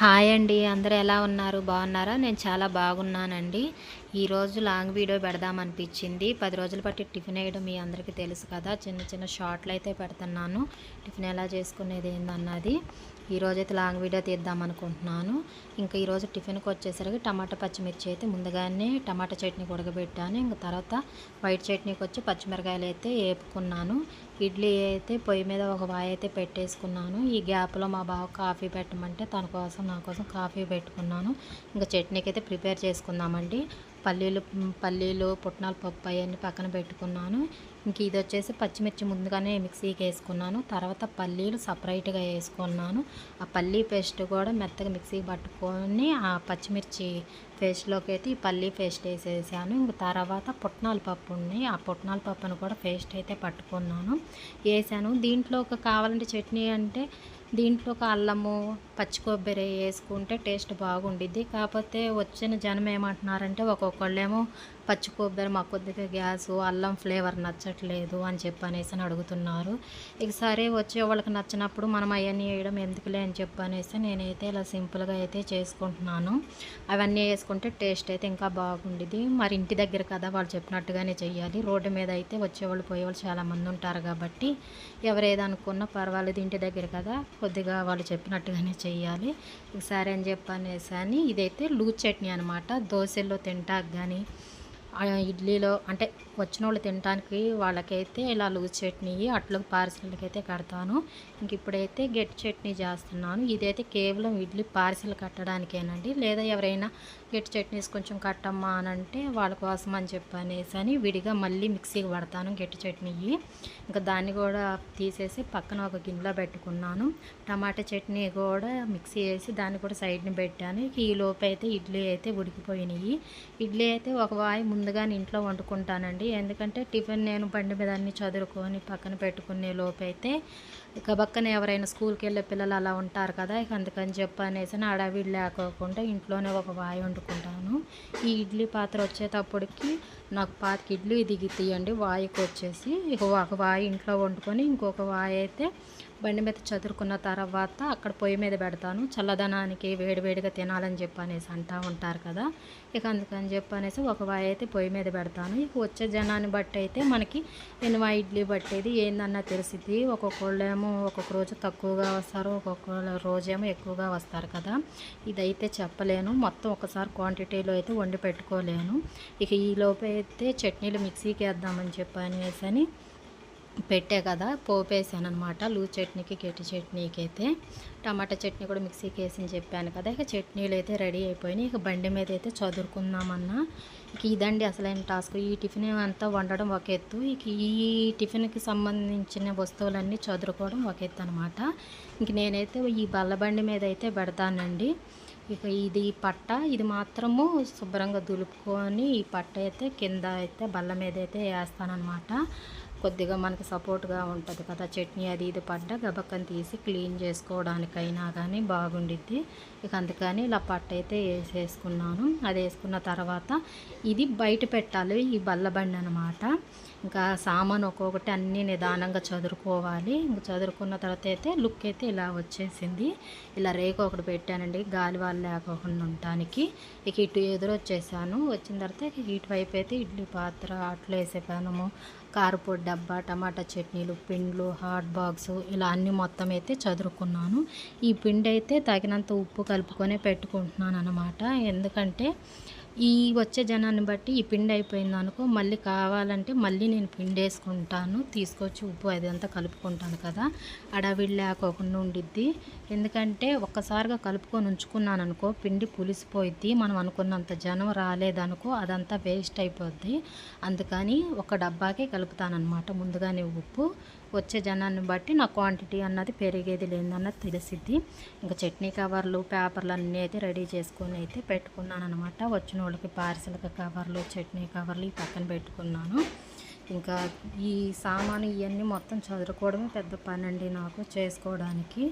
Hi అండి అందరూ ఎలా ఉన్నారు? బాగున్నారా? నేను చాలా బాగున్నానండి. ఈరోజు లాంగ్ వీడియో పెడదామనిపించింది పది రోజులు బట్టి టిఫిన్ వేయడం మీ అందరికీ తెలుసు కదా. చిన్న చిన్న షార్ట్లు అయితే పెడుతున్నాను. టిఫిన్ ఎలా చేసుకునేది ఏందన్నది. ఈరోజు అయితే లాంగ్ వీడియో తీద్దాం అనుకుంటున్నాను. ఇంకా ఈరోజు టిఫిన్కి వచ్చేసరికి టమాటా పచ్చిమిర్చి అయితే ముందుగానే టమాటా చట్నీ ఉడకబెట్టాను. ఇంకా తర్వాత వైట్ చట్నీకి వచ్చి పచ్చిమిరకాయలు అయితే వేపుకున్నాను ఇడ్లీ అయితే పొయ్యి మీద ఒక వాయి అయితే పెట్టేసుకున్నాను. ఈ గ్యాప్లో మా బావ కాఫీ పెట్టమంటే తన కోసం నా కోసం కాఫీ పెట్టుకున్నాను. ఇంకా చట్నీకి అయితే ప్రిపేర్ చేసుకుందామండి. పల్లీలు పల్లీలు పుట్నాల పప్పు అవన్నీ పక్కన పెట్టుకున్నాను. ఇంక ఇది వచ్చేసి పచ్చిమిర్చి ముందుగానే మిక్సీకి వేసుకున్నాను. తర్వాత పల్లీలు సపరేట్గా వేసుకున్నాను. ఆ పల్లీ పేస్ట్ కూడా మెత్తగా మిక్సీకి పట్టుకొని ఆ పచ్చిమిర్చి పేస్ట్లోకి అయితే ఈ పల్లీ పేస్ట్ వేసేసాను. ఇంక తర్వాత పుట్నాల పప్పు ఉన్నాయి. ఆ పుట్నాల పప్పును కూడా పేస్ట్ అయితే పట్టుకున్నాను. వేసాను. దీంట్లోకి కావాలంటే చట్నీ అంటే దీంట్లో ఒక అల్లము పచ్చి కొబ్బరి వేసుకుంటే టేస్ట్ బాగుండిద్ది. కాకపోతే వచ్చిన జనం ఏమంటున్నారంటే ఒక్కొక్కళ్ళేమో పచ్చి కొబ్బరి మాకు కొద్దిగా గ్యాస్ అల్లం ఫ్లేవర్ నచ్చట్లేదు అని చెప్పి అనేసి అని అడుగుతున్నారు. ఇక సరే వచ్చే వాళ్ళకి నచ్చినప్పుడు మనం అవన్నీ వేయడం ఎందుకులే అని చెప్పి అనేసి నేనైతే ఇలా సింపుల్గా అయితే చేసుకుంటున్నాను. అవన్నీ వేసుకుంటే టేస్ట్ అయితే ఇంకా బాగుండేది మరి ఇంటి దగ్గర కదా వాళ్ళు చెప్పినట్టుగానే చేయాలి రోడ్డు మీద అయితే వచ్చేవాళ్ళు పోయేవాళ్ళు చాలామంది ఉంటారు కాబట్టి ఎవరేదనుకున్నా పర్వాలేదు ఇంటి దగ్గర కదా కొద్దిగా వాళ్ళు చెప్పినట్టుగానే చేయాలి ఇక సరే అని చెప్పి అనేసి అని ఇదైతే లూజ్ చట్నీ అనమాట. దోశల్లో తింటాక కానీ ఇడ్లీలో అంటే వచ్చిన వాళ్ళు తినడానికి వాళ్ళకైతే ఇలా లూజ్ చట్నీ అట్ల పార్సిల్కి అయితే కడతాను. ఇంక ఇప్పుడైతే గట్టి చట్నీ చేస్తున్నాను. ఇదైతే కేవలం ఇడ్లీ పార్సిల్ కట్టడానికేనండి. లేదా ఎవరైనా గట్టి చట్నీస్ కొంచెం కట్టమ్మా అని అంటే వాళ్ళ కోసం అని చెప్పనేసి అని విడిగా మళ్ళీ మిక్సీకి పడతాను గట్టి చట్నీ ఇంకా దాన్ని కూడా తీసేసి పక్కన ఒక గిన్నెలో పెట్టుకున్నాను. టమాటా చట్నీ కూడా మిక్సీ వేసి దాన్ని కూడా సైడ్ని పెట్టాను. ఈ లోపు అయితే ఇడ్లీ అయితే ఉడికిపోయినాయి. ఇడ్లీ అయితే ఒక వాయి ముందు ముందుగా ఇంట్లో వండుకుంటానండి. ఎందుకంటే టిఫిన్ నేను బండి మీద అన్ని చదువుకొని పక్కన పెట్టుకునే లోపు అయితే ఇక పక్కన ఎవరైనా స్కూల్కి వెళ్ళే పిల్లలు అలా ఉంటారు కదా ఇక అందుకని చెప్పి అనేసి అడవి లేకోకుండా ఇంట్లోనే ఒక వాయి వండుకుంటాను. ఈ ఇడ్లీ పాత్ర వచ్చేటప్పటికి నాకు పాతికి ఇడ్లీ దిగి తీయండి వాయికి వచ్చేసి ఇక ఒక వాయి ఇంట్లో వండుకొని ఇంకొక వాయి అయితే బండి మీద చదురుకున్న తర్వాత అక్కడ పొయ్యి మీద పెడతాను. చల్లదనానికి వేడివేడిగా తినాలని చెప్పి అనేసి అంటూ ఉంటారు కదా. ఇక అందుకని చెప్పనేసి ఒక వాయి అయితే పొయ్యి మీద పెడతాను. ఇక వచ్చే జనాన్ని బట్టి అయితే మనకి ఎన్ని ఇడ్లీ పట్టేది ఏందన్నా తెలిసింది ఒక్కొక్కళ్ళేమో ఒక్కొక్క రోజు తక్కువగా వస్తారు ఒక్కొక్క రోజేమో ఎక్కువగా వస్తారు కదా. ఇదైతే చెప్పలేను. మొత్తం ఒకసారి క్వాంటిటీలో అయితే వండి పెట్టుకోలేను. ఇక ఈ అయితే చట్నీలు మిక్సీకి వేద్దామని చెప్పి అనేసి అని పెట్టే కదా పోపేసాను అనమాట లూజ్ చట్నీకి గట్టి చట్నీకి అయితే టమాటా చట్నీ కూడా మిక్సీకి వేసి చెప్పాను కదా ఇక చట్నీలు అయితే రెడీ అయిపోయినాయి. ఇక బండి మీద అయితే చదువుకుందామన్నా ఇక ఇదండి అసలైన టాస్క్. ఈ టిఫిన్ అంతా వండడం ఒక ఎత్తు. ఇక ఈ టిఫిన్కి సంబంధించిన వస్తువులన్నీ చదువుకోవడం ఒక ఎత్తు అనమాట ఇంక నేనైతే ఈ బల్ల బండి మీద అయితే పెడతానండి. ఇక ఇది పట్ట. ఇది మాత్రము శుభ్రంగా దులుపుకొని ఈ పట్ట అయితే కింద అయితే బల్ల మీద అయితే వేస్తానమాట కొద్దిగా మనకి సపోర్ట్గా ఉంటుంది కదా చట్నీ అది ఇది పడ్డ గబక్కని తీసి క్లీన్ చేసుకోవడానికైనా కానీ బాగుండిద్ది. ఇక అందుకని ఇలా పట్ట అయితే వేసేసుకున్నాను. అది వేసుకున్న తర్వాత ఇది బయట పెట్టాలి ఈ బల్లబండి అనమాట ఇంకా సామాన్ ఒక్కొక్కటి అన్నీ నిదానంగా చదువుకోవాలి ఇంకా చదువుకున్న తర్వాత అయితే లుక్ అయితే ఇలా వచ్చేసింది. ఇలా రేకు ఒకటి పెట్టానండి. గాలి వాళ్ళు లేకుండా ఉండటానికి. ఇక ఇటు ఎదురు వచ్చేసాను. వచ్చిన తర్వాత ఇక ఇటువైపు అయితే ఇడ్లీ పాత్ర అట్లు వేసేపాను కారపొడి డబ్బా టమాటా చట్నీలు పిండ్లు హాట్ బాక్స్ ఇలా అన్నీ మొత్తం అయితే చదువుకున్నాను ఈ పిండి అయితే తగినంత ఉప్పు కలుపుకొనే పెట్టుకుంటున్నాను అనమాట ఎందుకంటే ఈ వచ్చే జనాన్ని బట్టి ఈ పిండి అయిపోయింది అనుకో మళ్ళీ కావాలంటే మళ్ళీ నేను పిండి వేసుకుంటాను తీసుకొచ్చి ఉప్పు అదంతా కలుపుకుంటాను కదా. అడవిడి లేకోకుండా ఉండిద్ది. ఎందుకంటే ఒక్కసారిగా కలుపుకొని ఉంచుకున్నాను అనుకో పిండి పులిసిపోయిద్ది. మనం అనుకున్నంత జనం రాలేదనుకో అదంతా వేస్ట్ అయిపోద్ది. అందుకని ఒక డబ్బాకే కలుపుతానమాట ముందుగానే ఉప్పు. వచ్చే జనాన్ని బట్టి నా క్వాంటిటీ అన్నది పెరిగేది లేదన్నది తెలిసిద్ది. ఇంకా చట్నీ కవర్లు పేపర్లు అన్నీ అయితే రెడీ చేసుకొని అయితే పెట్టుకున్నాను అనమాట వచ్చిన వాళ్ళకి పార్సల్కి కవర్లు చట్నీ కవర్లు ఈ పక్కన పెట్టుకున్నాను. ఇంకా ఈ సామాను ఇవన్నీ మొత్తం చదువుకోవడమే పెద్ద పని అండి నాకు చేసుకోవడానికి.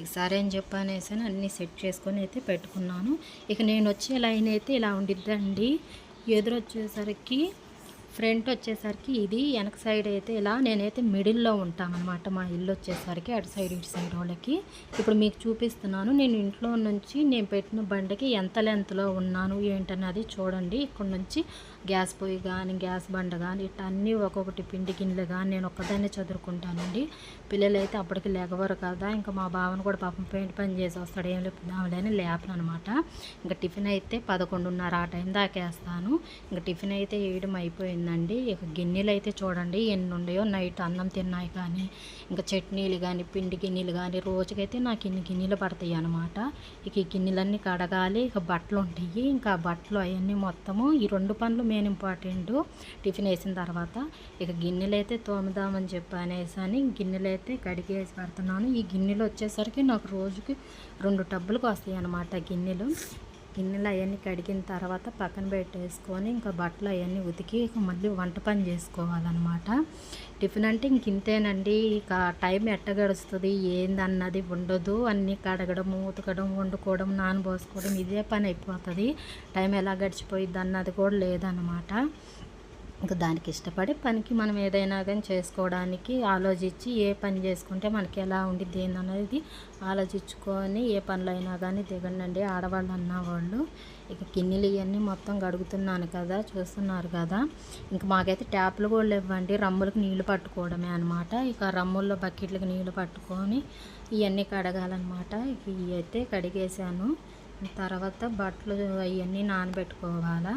ఇక సరే అని చెప్పనేసి అన్నీ సెట్ చేసుకొని అయితే పెట్టుకున్నాను. ఇక నేను వచ్చే లైన్ అయితే ఇలా ఉండిద్దండి. ఎదురొచ్చేసరికి ఫ్రంట్ వచ్చేసరికి ఇది వెనక సైడ్ అయితే ఇలా నేనైతే మిడిల్లో ఉంటానన్నమాట. మా ఇల్లు వచ్చేసరికి అటు సైడ్ ఇటు సైడ్ వాళ్ళకి. ఇప్పుడు మీకు చూపిస్తున్నాను. నేను ఇంట్లో నుంచి నేను పెట్టిన బండికి ఎంత లెంత్లో ఉన్నాను ఏంటన్నది చూడండి. ఇక్కడ నుంచి గ్యాస్ పొయ్యి కానీ గ్యాస్ బండ కానీ ఇట్లా అన్నీ ఒక్కొక్కటి పిండి గిన్నెలు కానీ నేను ఒక్కదాన్నే చదువుకుంటానండి పిల్లలు అయితే అప్పటికి లేకవరు కదా ఇంకా మా బావను కూడా పాపం పెయింట్ పని చేసి వస్తాడు ఏం లేపుదాంలే అని లేపను అనమాట ఇంకా టిఫిన్ అయితే పదకొండున్నర ఆ టైం దాకేస్తాను. ఇంకా టిఫిన్ అయితే వేయడం అయిపోయిందండి. ఇక గిన్నెలు అయితే చూడండి ఎన్ని ఉన్నాయో నైట్ అన్నం తిన్నాయి కానీ ఇంకా చట్నీలు కానీ పిండి గిన్నెలు కానీ రోజుకైతే నాకు ఇన్ని గిన్నెలు పడతాయి అనమాట ఇక ఈ గిన్నెలన్నీ కడగాలి. ఇక బట్టలు ఉంటాయి. ఇంకా బట్టలు అవన్నీ మొత్తము ఈ రెండు పనులు మెయిన్ ఇంపార్టెంట్ టిఫిన్ వేసిన తర్వాత ఇక గిన్నెలు అయితే తోముదామని చెప్పి అనేసి అని గిన్నెలు అయితే కడిగేసి పెడుతున్నాను. ఈ గిన్నెలు వచ్చేసరికి నాకు రోజుకి రెండు టబ్బులకు వస్తాయి అనమాట గిన్నెలు. గిన్నెలు అవన్నీ కడిగిన తర్వాత పక్కన పెట్టేసుకొని ఇంకా బట్టలు అవన్నీ ఉతికి మళ్ళీ వంట పని చేసుకోవాలన్నమాట. టిఫిన్ అంటే ఇంక ఇంతేనండి. ఇక టైం ఎట్ట గడుస్తుంది ఏందన్నది ఉండదు. అన్నీ కడగడం ఉతకడం వండుకోవడం నానబోసుకోవడం ఇదే పని అయిపోతుంది. టైం ఎలా గడిచిపోయిద్ది అన్నది కూడా లేదన్నమాట. ఇంకా దానికి ఇష్టపడి పనికి మనం ఏదైనా కానీ చేసుకోవడానికి ఆలోచించి ఏ పని చేసుకుంటే మనకి ఎలా ఉండిద్ది ఏందనేది ఆలోచించుకొని ఏ పనులు అయినా కానీ దిగండి ఆడవాళ్ళు అన్నవాళ్ళు ఇక గిన్నెలు ఇవన్నీ మొత్తం గడుగుతున్నాను కదా చూస్తున్నారు కదా. ఇంక మాకైతే ట్యాప్లు కూడా ఇవ్వండి రమ్ములకు నీళ్ళు పట్టుకోవడమే అనమాట ఇక రమ్ముల్లో బకెట్లకు నీళ్ళు పట్టుకొని ఇవన్నీ కడగాలన్నమాట. ఇవి అయితే కడిగేసాను తర్వాత బట్టలు అవన్నీ నానబెట్టుకోవాలా.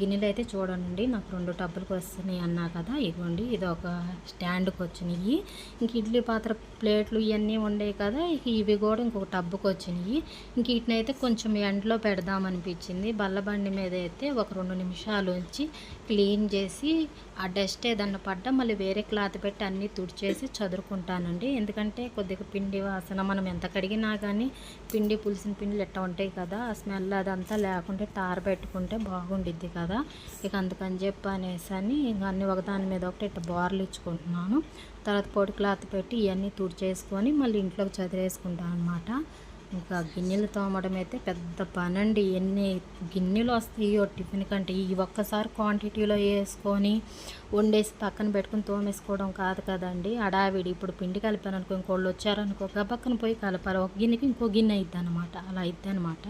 గిన్నెలు అయితే చూడండి నాకు రెండు టబ్బులకు వస్తున్నాయి అన్నా కదా ఇదిగోండి ఇది ఒక స్టాండ్కి వచ్చినాయి. ఇంక ఇడ్లీ పాత్ర ప్లేట్లు ఇవన్నీ ఉండేవి కదా ఇక ఇవి కూడా ఇంకొక టబ్బుకి వచ్చినాయి. ఇంక వీటినైతే కొంచెం ఎండలో పెడదామనిపించింది. బల్లబండి మీద అయితే ఒక రెండు నిమిషాలు ఉంచి క్లీన్ చేసి ఆ డస్ట్ ఏదన్నా పడ్డా మళ్ళీ వేరే క్లాత్ పెట్టి అన్నీ తుడిచేసి చదురుకుంటానండి. ఎందుకంటే కొద్దిగా పిండి వాసన మనం ఎంత కడిగినా కానీ పిండి పులిసిన పిండిలు ఎట్లా ఉంటాయి కదా ఆ స్మెల్ అదంతా లేకుంటే తార పెట్టుకుంటే బాగుండిద్ది కదా. కదా. ఇక అందుకని చెప్పి అనేసి అని ఇంకా అన్నీ ఒకదాని మీద ఒకటి ఇట్లా బోర్లు ఇచ్చుకుంటున్నాను. తర్వాత పొడి క్లాత్ పెట్టి ఇవన్నీ తుడిచేసుకొని మళ్ళీ ఇంట్లోకి చదివేసుకుంటాను అనమాట ఇంకా గిన్నెలు తోమడం అయితే పెద్ద పని అండి ఎన్ని గిన్నెలు వస్తాయో టిఫిన్ కంటే ఈ ఒక్కసారి క్వాంటిటీలో వేసుకొని వండేసి పక్కన పెట్టుకుని తోమేసుకోవడం కాదు కదండి. అడావిడి ఇప్పుడు పిండి కలిపాను అనుకో ఇంకోళ్ళు వచ్చారనుకో పక్కన పోయి కలపాలి. ఒక గిన్నెకి ఇంకో గిన్నె అయిద్ది అనమాట అలా అయిద్ది అనమాట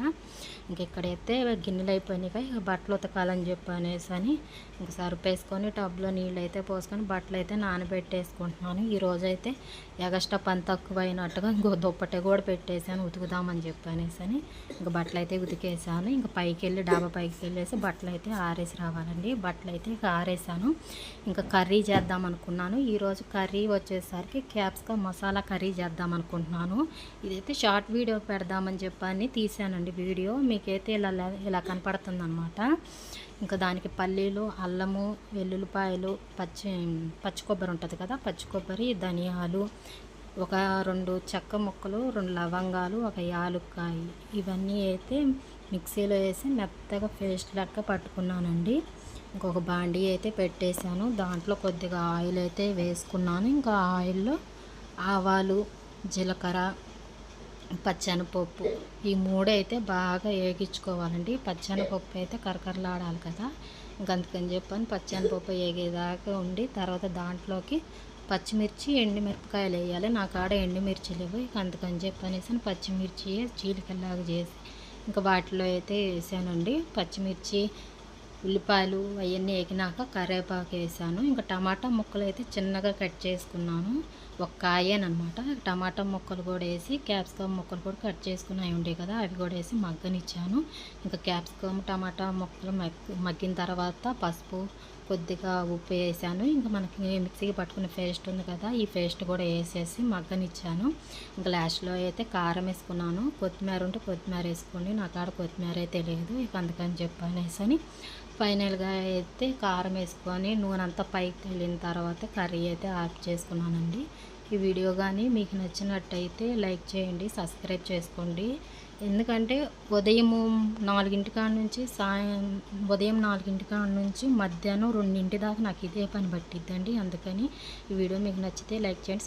ఇంక ఇక్కడైతే గిన్నెలు అయిపోయినాయి ఇక బట్టలు ఉతకాలని చెప్పి అనేసి అని ఇంక సరిపేసుకొని టబ్లో నీళ్ళు అయితే పోసుకొని బట్టలు అయితే నానబెట్టేసుకుంటున్నాను. ఈరోజు అయితే ఎగస్ట్రా పని తక్కువ అయినట్టుగా ఇంకో దుప్పటి కూడా పెట్టేసాను ఉతుకుదామని చెప్పి అనేసి అని ఇంక బట్టలు అయితే ఉతికేసాను ఇంక పైకి వెళ్ళి డాబా పైకి వెళ్ళేసి బట్టలు అయితే ఆరేసి రావాలండి. బట్టలు అయితే ఇక ఆరేసాను. ఇంకా కర్రీ చేద్దాం అనుకున్నాను. ఈరోజు కర్రీ వచ్చేసరికి క్యాప్స్గా మసాలా కర్రీ చేద్దాం అనుకుంటున్నాను. ఇదైతే షార్ట్ వీడియో పెడదామని చెప్పని తీసానండి వీడియో. మీకైతే ఇలా ఇలా కనపడుతుందనమాట ఇంకా దానికి పల్లీలు అల్లము వెల్లుల్లిపాయలు పచ్చి పచ్చి కొబ్బరి ఉంటుంది కదా పచ్చి కొబ్బరి ధనియాలు ఒక రెండు చెక్క ముక్కలు రెండు లవంగాలు ఒక యాలుక్కాయ ఇవన్నీ అయితే మిక్సీలో వేసి మెత్తగా పేస్ట్ లెక్క పట్టుకున్నానండి. ఇంకొక బాండీ అయితే పెట్టేశాను. దాంట్లో కొద్దిగా ఆయిల్ అయితే వేసుకున్నాను. ఇంకా ఆయిల్లో ఆవాలు జీలకర్ర పచ్చెనపప్పు ఈ మూడు అయితే బాగా వేగించుకోవాలండి పచ్చెనపప్పు అయితే కరకరలాడాలి కదా. ఇంకందుకని చెప్పని పచ్చెనపప్పు వేగేదాకా ఉండి తర్వాత దాంట్లోకి పచ్చిమిర్చి ఎండుమిరపకాయలు వేయాలి. నా కాడ ఎండుమిర్చి లేవు. ఇక అందుకని చెప్పనేసి పచ్చిమిర్చి చీలికల్లాగా చేసి ఇంకా వాటిలో అయితే వేసానండి. పచ్చిమిర్చి ఉల్లిపాయలు అవన్నీ వేగినాక కరివేపాకు వేసాను. ఇంకా టమాటా ముక్కలు అయితే చిన్నగా కట్ చేసుకున్నాను. ఒక కాయనమాట టమాటా ముక్కలు కూడా వేసి క్యాప్సికమ్ ముక్కలు కూడా కట్ చేసుకుని అవి ఉండే కదా అవి కూడా వేసి మగ్గనిచ్చాను. ఇంకా క్యాప్సికమ్ టమాటా ముక్కలు మగ్గిన తర్వాత పసుపు కొద్దిగా ఉప్పు వేసాను. ఇంకా మనకి మిక్సీకి పట్టుకునే పేస్ట్ ఉంది కదా ఈ పేస్ట్ కూడా వేసేసి మగ్గనిచ్చాను. ఇంకా లాస్ట్లో అయితే కారం వేసుకున్నాను. కొత్తిమీర ఉంటే కొత్తిమీర వేసుకోండి నా కాడ కొత్తిమీర అయితే లేదు ఇక అందుకని చెప్పనేసని ఫైనల్గా అయితే కారం వేసుకొని నూనె అంతా పైకి తేలిన తర్వాత కర్రీ అయితే ఆఫ్ చేసుకున్నానండి. ఈ వీడియో కానీ మీకు నచ్చినట్టయితే లైక్ చేయండి సబ్స్క్రైబ్ చేసుకోండి. ఎందుకంటే ఉదయము నాలుగింటి కాడ నుంచి సాయం ఉదయం నాలుగింటి కాడ నుంచి మధ్యాహ్నం రెండింటి దాకా నాకు ఇదే పని పట్టిద్దండి. అందుకని ఈ వీడియో మీకు నచ్చితే లైక్ చేయండి